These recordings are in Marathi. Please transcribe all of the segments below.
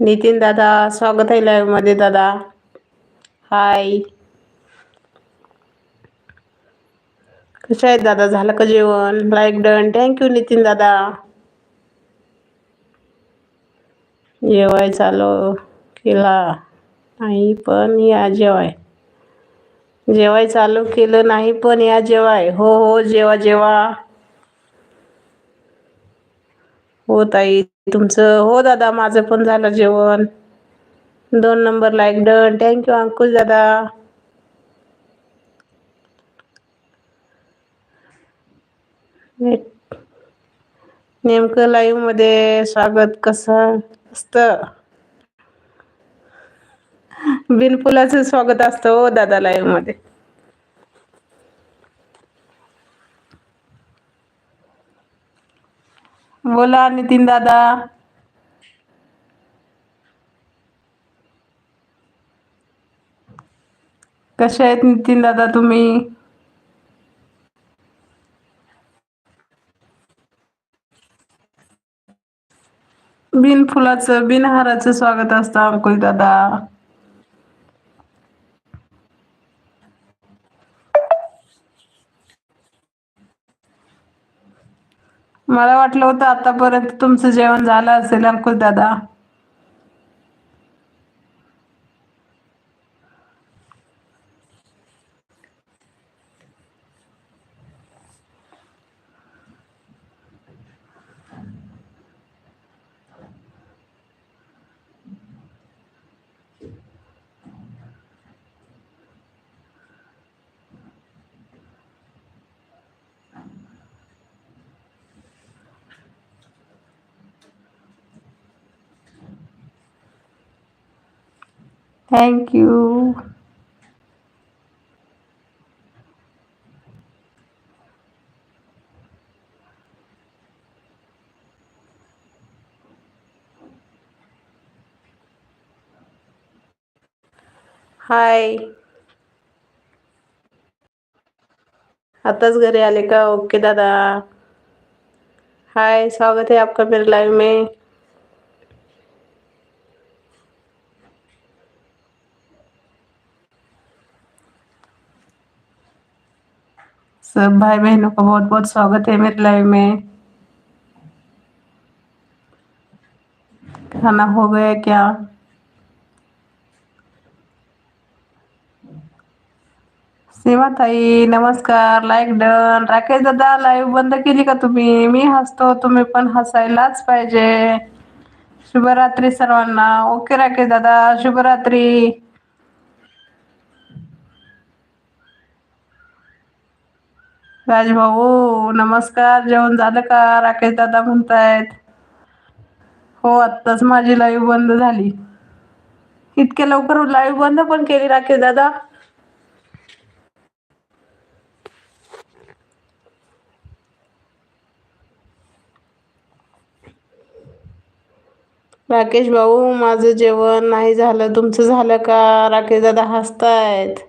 नितीन दादा स्वागत आहे लाईव्हमध्ये दादा. हाय कशा आहेत दादा? झालं का जेवण? Like done thank you Nitin दादा. जेवाय चालू. केला. नाही पण या जेवाय. जेवाय चालू केलं नाही पण या जेवाय. हो हो जेवा जेवा. हो ताई तुमचं हो दादा माझं पण झालं जेवण. दोन number like done. Thank you Ankush दादा. नेमकं लाईव्हमध्ये स्वागत कसं असतं बिनपुलाचं स्वागत असतं हो दादा लाईव्हमध्ये. बोला नितीन दादा. कसे आहेत नितीन दादा तुम्ही? बिन फुलाचं बिनहाराचं स्वागत असतं अंकुश दादा. मला वाटलं होतं आतापर्यंत तुमचं जेवण झालं असेल अंकुश दादा. थँक यू हाय आताच घरी आले का? ओके दादा. हाय स्वागत है आपका मेरे लाइव में. सब भाई बहनों का बहुत बहुत स्वागत है मेरे लाइव में। खाना हो गया क्या? सीमा ताई, नमस्कार लाईक डन राकेश दादा लाईव्ह बंद केली का तुम्ही। मी हसतो, तुम्ही पण हसायलाच पाहिजे। शुभरात्री सर्वांना। ओके राकेश दादा, शुभरात्री। राजभाऊ नमस्कार. जेवण झालं का? राकेश दादा म्हणतायत. हो आत्ताच माझी लाईव्ह बंद झाली. इतक्या लवकर लाईव्ह बंद पण केली राकेश दादा? राकेश भाऊ माझं जेवण नाही झालं. तुमचं झालं का? राकेश दादा हसतायत.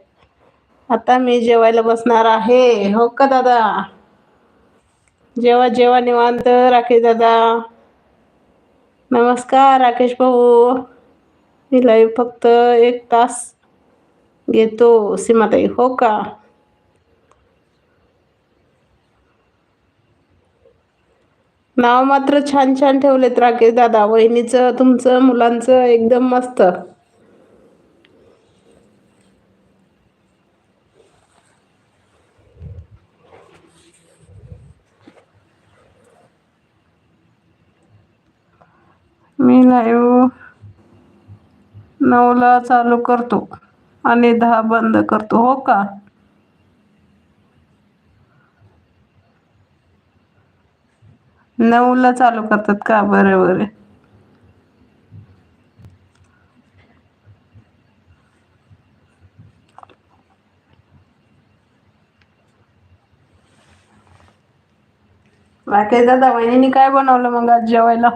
आता मी जेवायला बसणार आहे. हो का दादा? जेव्हा जेव्हा निवांत राकेश दादा. नमस्कार राकेश भाऊ. मी लाईव्ह फक्त एक तास घेतो सीमाताई. हो का? नाव मात्र छान छान ठेवलेत राकेश दादा. वहिनीचं तुमचं मुलांचं एकदम मस्त. मी लाईव्ह नऊला चालू करतो आणि दहा बंद करतो. हो का? नऊला चालू करतात का? बरं बरं. बाकी दादा वहिनी काय बनवलं मग आज जेवायला?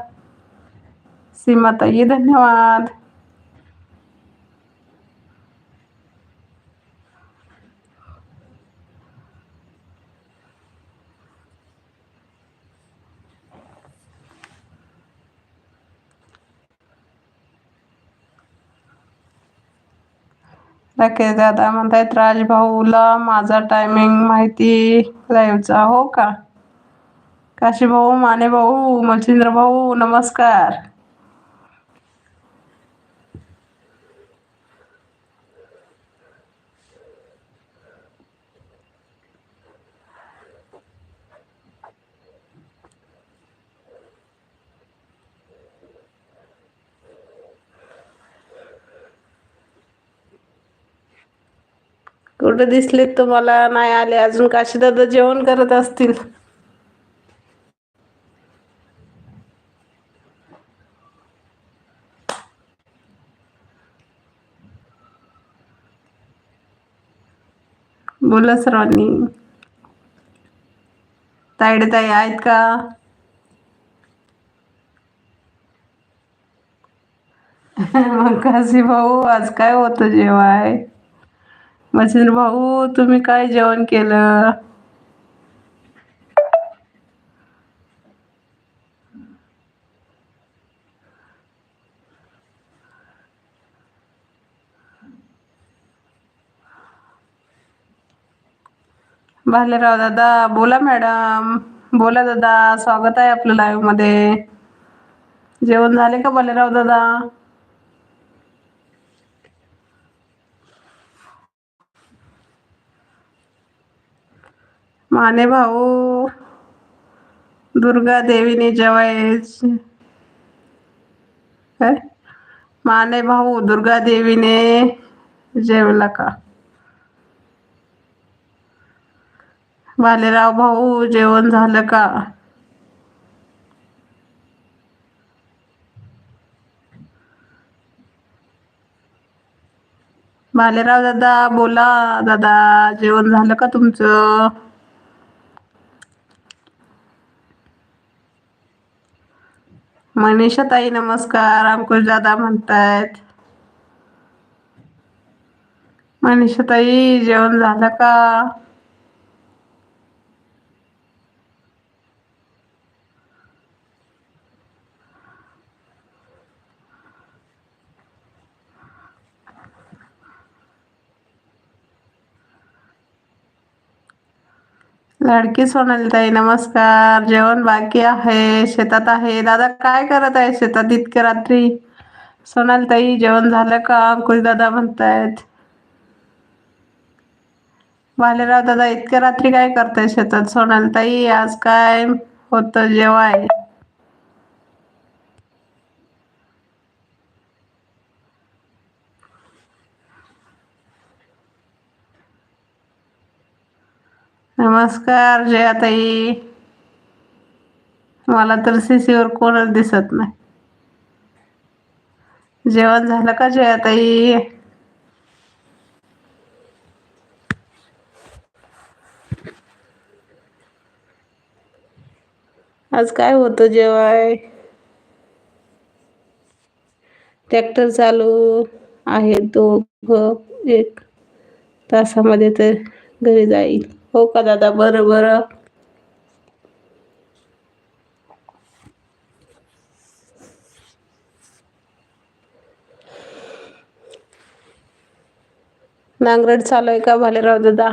सीमाताई धन्यवाद नक्कीच दादा म्हणतायत राजभाऊला माझा टायमिंग माहिती लाईव्हचा हो का काशी भाऊ माने भाऊ मच्छिंद्र भाऊ नमस्कार कुठे दिसलेत तुम्हाला नाही आले. अजून काशी दादा जेवण करत असतील. बोला सर्वांनी. ताईडे ताई आहेत का? मग काशी भाऊ आज काय होतं जेवाय? मच्छिंद्र भाऊ तुम्ही काय जेवण केलं? भालेराव दादा बोला मॅडम. बोला दादा स्वागत आहे आपलं लाईव्हमध्ये. जेवण झाले का भालेराव दादा? माने भाऊ दुर्गा देवीने जेवाय काय माने भाऊ दुर्गा देवीने जेवला का? भालेराव भाऊ जेवण झालं का? भालेराव दादा बोला. दादा जेवण झालं का तुमचं? मनीषा ताई नमस्कार. अंकुश दादा म्हणतायत. मनीषा ताई जेवण झालं का? लाडकी सोनालीताई नमस्कार. जेवण बाकी आहे शेतात आहे. दादा काय करत आहे शेतात इतके रात्री? सोनाली ताई जेवण झालं का? अंकुश दादा म्हणतायत. भालेराव दादा इतक्या रात्री काय करताय शेतात? सोनाली ताई आज काय होतं जेवाय? नमस्कार जयाताई. मला तर सीसीवर कोणच दिसत नाही. जेवण झालं का जयाताई? आज काय होतं जेवाय? ट्रॅक्टर चालू आहे दोघ एक तासामध्ये तर घरी जाईल. हो का दादा? बरं बरं. नांगरट चालू आहे का भालेराव दादा?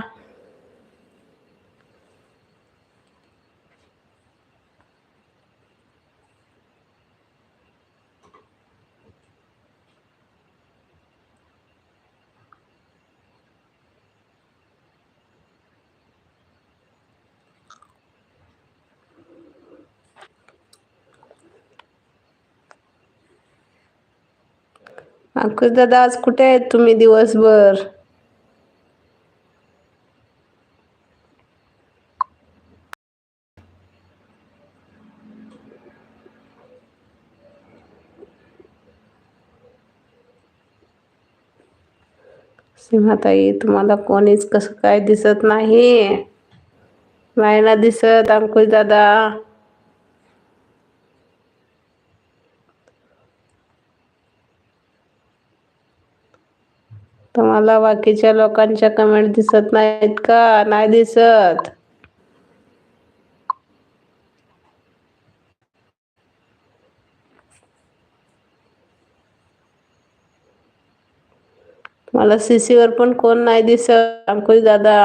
अंकुश दादा आज कुठे आहेत तुम्ही दिवसभर? सीमाताई तुम्हाला कोणीच कसं काय दिसत नाही? नाही दिसत अंकुश दादा तुम्हाला बाकीच्या लोकांच्या कमेंट दिसत नाहीत का? नाही दिसत. मला सीसीवर पण कोण नाही दिसत अंकुश दादा.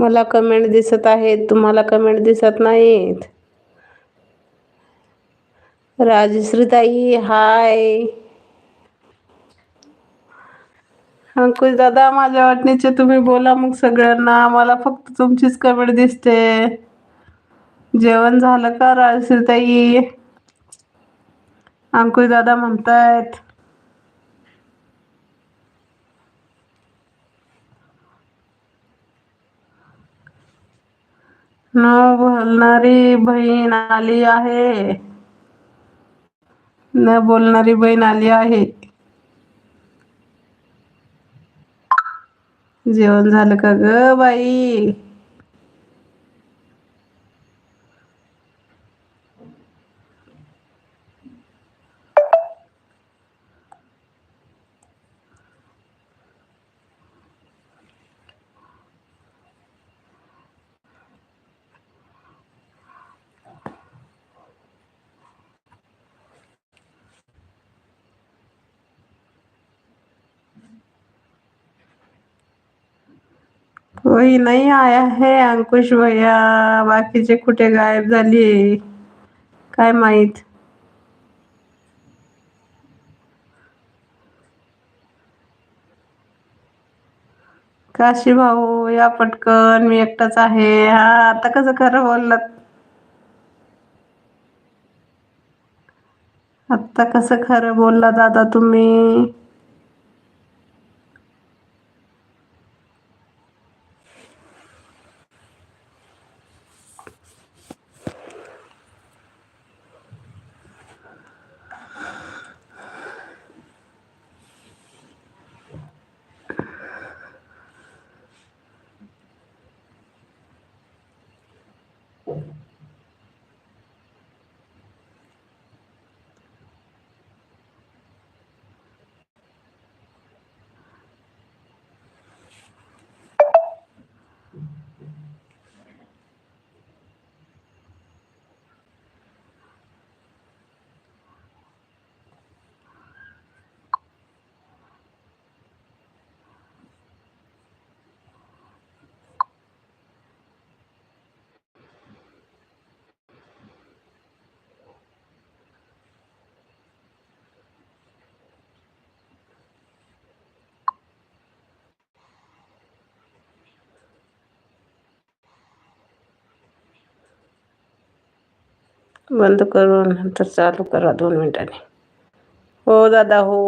मला कमेंट दिसत आहेत. तुम्हाला कमेंट दिसत नाहीत. राजश्रीताई हाय अंकुश दादा माझ्या वाटणीचे तुम्ही बोला मग सगळ्यांना. मला फक्त तुमचीच कमेंट दिसते. जेवण झालं का राजश्रीताई? अंकुश दादा म्हणतायत. न बोलणारी बहीण आली आहे. न बोलणारी बहीण आली आहे. जेवण झालं का ग बाई? कोई नहीं आया है अंकुश भैया। बाकीचे कुठे गायब झाली काय माहीत? काशी भाऊ या पटकन मी एकटाच आहे. हा आता कसं खरं बोललात? आत्ता कसं खरं बोलला दादा तुम्ही? बंद करून नंतर चालू करा दोन मिनिटांनी. हो दादा हो.